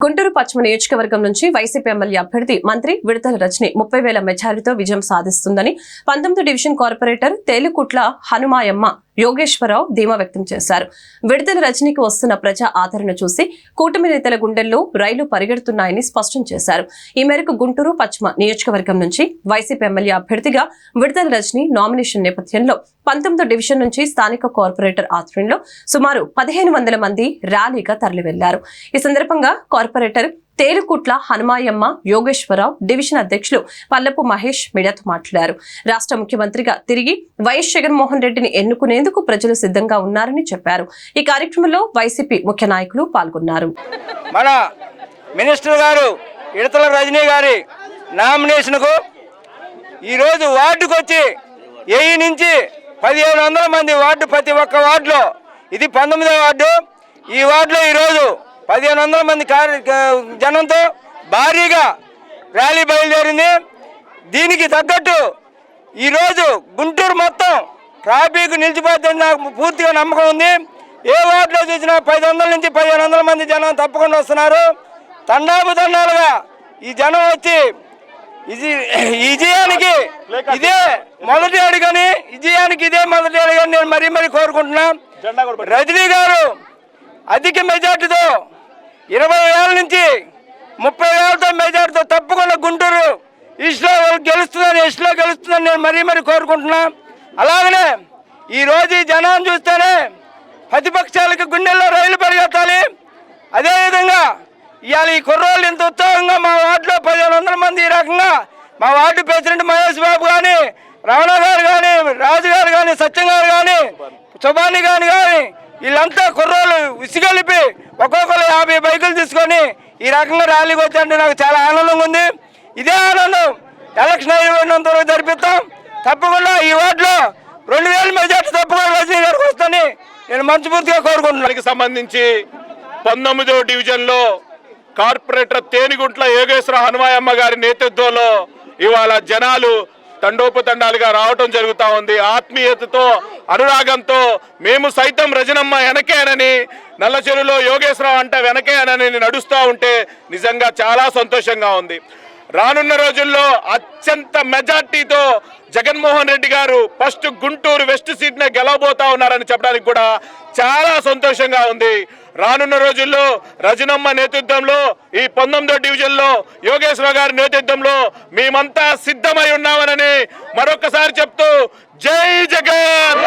గుంటూరు పశ్చిమ నియోజకవర్గం నుంచి వైసీపీ ఎమ్మెల్యే అభ్యర్థి మంత్రి విడతల రజని ముప్పై వేల మెజారిటీతో విజయం సాధిస్తుందని పంతొమ్మిది డివిజన్ కార్పొరేటర్ తేలుకుట్ల హనుమాయమ్మ యోగేశ్వరరావు ధీమా వ్యక్తం చేశారు. విడుదల రజనీకి వస్తున్న ప్రజా ఆదరణ చూసి కూటమి నేతల గుండెల్లో రైలు పరిగెడుతున్నాయని స్పష్టం చేశారు. ఈ మేరకు గుంటూరు పశ్చిమ నియోజకవర్గం నుంచి వైసీపీ ఎమ్మెల్యే అభ్యర్థిగా విడుదల రజని నామినేషన్ నేపథ్యంలో పంతొమ్మిదో డివిజన్ నుంచి స్థానిక కార్పొరేటర్ ఆధ్వర్యంలో సుమారు పదిహేను వందల మంది ర్యాలీగా తరలివెళ్ళారు. ఈ సందర్భంగా కార్పొరేటర్ తేలుకుట్ల హనుమాయమ్మ యోగేశ్వరరావు డివిజన్ అధ్యక్షులు పల్లపు మహేష్ మీడియాతో మాట్లాడారు. రాష్ట్ర ముఖ్యమంత్రిగా తిరిగి వైఎస్ జగన్మోహన్ రెడ్డిని ఎన్నుకునేందుకు ప్రజలు సిద్ధంగా ఉన్నారని చెప్పారు. ఈ కార్యక్రమంలో వైసీపీ ముఖ్య నాయకులు పాల్గొన్నారు. మన మినిస్టర్ గారు ఇడతల రజనీ గారి నామినేషన్కు ఈరోజు వార్డుకు వచ్చి వెయ్యి నుంచి పదిహేను వందల మంది వార్డు ప్రతి ఒక్క వార్డులో ఇది పంతొమ్మిదో వార్డు. ఈ వార్డులో ఈరోజు పదిహేను వందల మంది కార్య జనంతో భారీగా ర్యాలీ బయలుదేరింది. దీనికి తగ్గట్టు ఈరోజు గుంటూరు మొత్తం ట్రాఫిక్ నిలిచిపోతుందని నాకు పూర్తిగా నమ్మకం ఉంది. ఏ వార్డులో చూసినా పది వందల నుంచి పదిహేను వందల మంది జనం తప్పకుండా వస్తున్నారు. తండాపు తండాలుగా ఈ జనం వచ్చి విజయానికి ఇదే మొదటి అడుగని విజయానికి ఇదే మొదటి అడుగని నేను మరీ మరీ కోరుకుంటున్నా. రజనీ గారు అధిక మెజార్టీతో ఇరవై వేల నుంచి ముప్పై వేలతో మెజార్టీతో తప్పకుండా గుంటూరు ఈస్ట్లో గెలుస్తుందని ఈస్ట్లో గెలుస్తుందని నేను మరీ మరీ కోరుకుంటున్నా. అలాగనే ఈరోజు ఈ జనాన్ని చూస్తేనే ప్రతిపక్షాలకు గుండెల్లో రైలు పరిగెత్తాలి. అదేవిధంగా ఇవాళ ఈ కుర్రోళ్ళు ఇంత ఉత్సాహంగా మా వార్డులో పదిహేను వందల మంది ఈ రకంగా మా వార్డు ప్రెసిడెంట్ మహేష్ బాబు కానీ రమణ గారు కానీ రాజు గారు కానీ సత్యం గారు కానీ సుబాని గారు కానీ వీళ్ళంతా కుర్రోళ్ళు విసిగలిపి ఒక్కొక్కరు యాభై బైకులు తీసుకొని ఈ రకంగా ర్యాలీకి వచ్చారంటే నాకు చాలా ఆనందంగా ఉంది. ఇదే ఆనందం. ఎలక్షన్ అయినంత వరకు జరిపిస్తాం. తప్పకుండా ఈ వార్డులో రెండు వేల మెజార్టీ తప్పకుండా రజనీ గారికి వస్తాని నేను మనస్ఫూర్తిగా కోరుకుంటున్నాను. దానికి సంబంధించి పంతొమ్మిదో డివిజన్లో కార్పొరేటర్ తేనిగుంట్ల యోగేశ్వర హనుమాయమ్మ గారి నేతృత్వంలో ఇవాళ జనాలు తండోపతండాలుగా రావటం జరుగుతూ ఉంది. ఆత్మీయతతో అనురాగంతో మేము సైతం రజనమ్మ వెనకేనని నల్లచెరులో యోగేశ్వరరావు అంటే వెనకేనని నడుస్తూ ఉంటే నిజంగా చాలా సంతోషంగా ఉంది. రానున్న రోజుల్లో అత్యంత మెజార్టీతో జగన్మోహన్ రెడ్డి గారు ఫస్ట్ గుంటూరు వెస్ట్ సీట్నే గెలవబోతా ఉన్నారని చెప్పడానికి కూడా చాలా సంతోషంగా ఉంది. రానున్న రోజుల్లో రజనమ్మ నేతృత్వంలో ఈ పంతొమ్మిదో డివిజన్లో యోగేశ్వర గారి నేతృత్వంలో మేమంతా సిద్ధమై ఉన్నామనని మరొకసారి చెప్తూ జై జగన్!